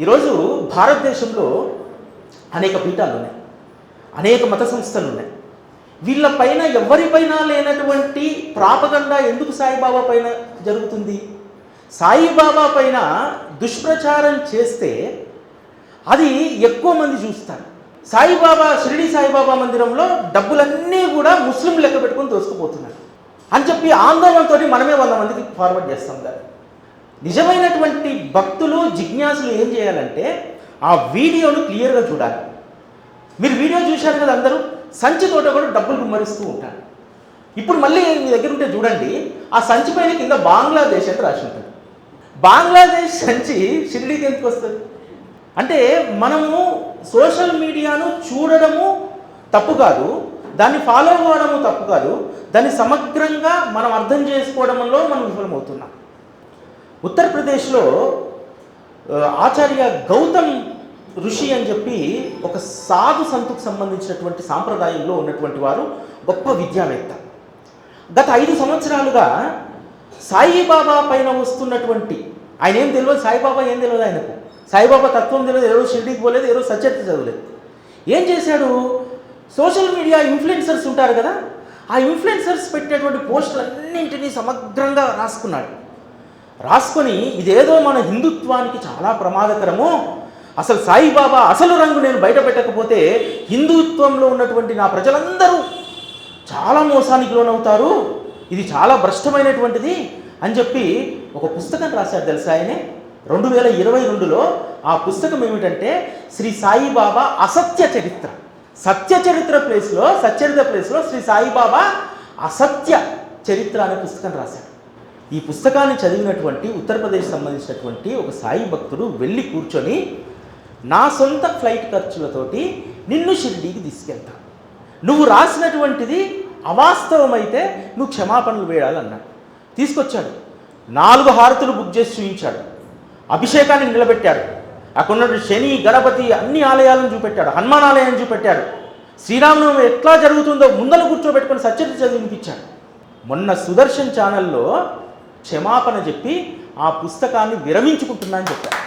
ఈరోజు భారతదేశంలో అనేక పీఠాలు ఉన్నాయి అనేక మత సంస్థలు ఉన్నాయి వీళ్ళపైన ఎవరిపైన లేనటువంటి ప్రాపగండా ఎందుకు సాయిబాబా పైన జరుగుతుంది? సాయిబాబా పైన దుష్ప్రచారం చేస్తే అది ఎక్కువ మంది చూస్తారు. సాయిబాబా షిరిడి సాయిబాబా మందిరంలో డబ్బులన్నీ కూడా ముస్లిం లెక్క పెట్టుకొని దోసుకుపోతున్నారు. అని చెప్పి ఆందోళనతో మనమే వంద మందికి ఫార్వర్డ్ చేస్తాం దాన్ని నిజమైనటువంటి భక్తులు జిజ్ఞాసులు ఏం చేయాలంటే ఆ వీడియోను క్లియర్గా చూడాలి. మీరు వీడియో చూశారు కదా అందరూ? సంచి తోట కూడా డబ్బులు గుమ్మరిస్తూ ఉంటారు. ఇప్పుడు మళ్ళీ మీ దగ్గర ఉంటే చూడండి ఆ సంచి పైన కింద బంగ్లాదేశ్ అని రాసి ఉంటుంది. బంగ్లాదేశ్ సంచి షిరిడీకి ఎందుకు వస్తుంది? అంటే మనము సోషల్ మీడియాను చూడడము తప్పు కాదు దాన్ని ఫాలో అవ్వడము తప్పు కాదు దాన్ని సమగ్రంగా మనం అర్థం చేసుకోవడంలో మనం విఫలమవుతున్నాం. ఉత్తరప్రదేశ్లో ఆచార్య గౌతమ్ ఋషి అని చెప్పి ఒక సాధు సంతుకు సంబంధించినటువంటి సాంప్రదాయంలో ఉన్నటువంటి వారు గొప్ప విద్యావేత్త. గత ఐదు సంవత్సరాలుగా సాయిబాబా పైన వస్తున్నటువంటి ఆయన ఏం తెలియదు సాయిబాబా ఏం తెలియదు ఆయనకు. సాయిబాబా తత్వం తెలియదు ఎవరో షిర్డీకి పోలేదు ఎవరో సచరిత చదవలేదు. ఏం చేశాడు? సోషల్ మీడియా ఇన్ఫ్లుయెన్సర్స్ ఉంటారు కదా ఆ ఇన్ఫ్లుయెన్సర్స్ పెట్టినటువంటి పోస్టులన్నింటినీ సమగ్రంగా రాసుకున్నాడు. రాసుకొని ఇదేదో మన హిందుత్వానికి చాలా ప్రమాదకరము. అసలు సాయిబాబా అసలు రంగు నేను బయట పెట్టకపోతే హిందుత్వంలో ఉన్నటువంటి నా ప్రజలందరూ చాలా మోసానికి లోనవుతారు. ఇది చాలా భ్రష్టమైనటువంటిది అని చెప్పి ఒక పుస్తకం రాశారు తెలుసా ఆయనే? రెండు వేల ఇరవై రెండులో ఆ పుస్తకం ఏమిటంటే శ్రీ సాయిబాబా అసత్య చరిత్ర. సత్య చరిత్ర ప్లేస్లో సచ్చరిత ప్లేస్లో శ్రీ సాయిబాబా అసత్య చరిత్ర అనే పుస్తకం రాశాడు. ఈ పుస్తకాన్ని చదివినటువంటి ఉత్తరప్రదేశ్ సంబంధించినటువంటి ఒక సాయి భక్తుడు వెళ్ళి కూర్చొని నా సొంత ఫ్లైట్ ఖర్చులతోటి నిన్ను షిర్డీకి తీసుకెళ్తాను నువ్వు రాసినటువంటిది అవాస్తవమైతే నువ్వు క్షమాపణలు వేయాలన్నాడు తీసుకొచ్చాడు. నాలుగు హారతులు బుక్ చేసి చూపించాడు అభిషేకాన్ని నిలబెట్టాడు అక్కడ శని గణపతి అన్ని ఆలయాలను చూపెట్టాడు. హనుమాన్ ఆలయాన్ని చూపెట్టాడు. శ్రీరామనవమి ఎట్లా జరుగుతుందో ముందర కూర్చోబెట్టుకొని సత్యత చదివినిపించాడు. మొన్న సుదర్శన్ ఛానల్లో క్షమాపణ చెప్పి ఆ పుస్తకాన్ని విరమించుకుంటున్నా అని చెప్పారు.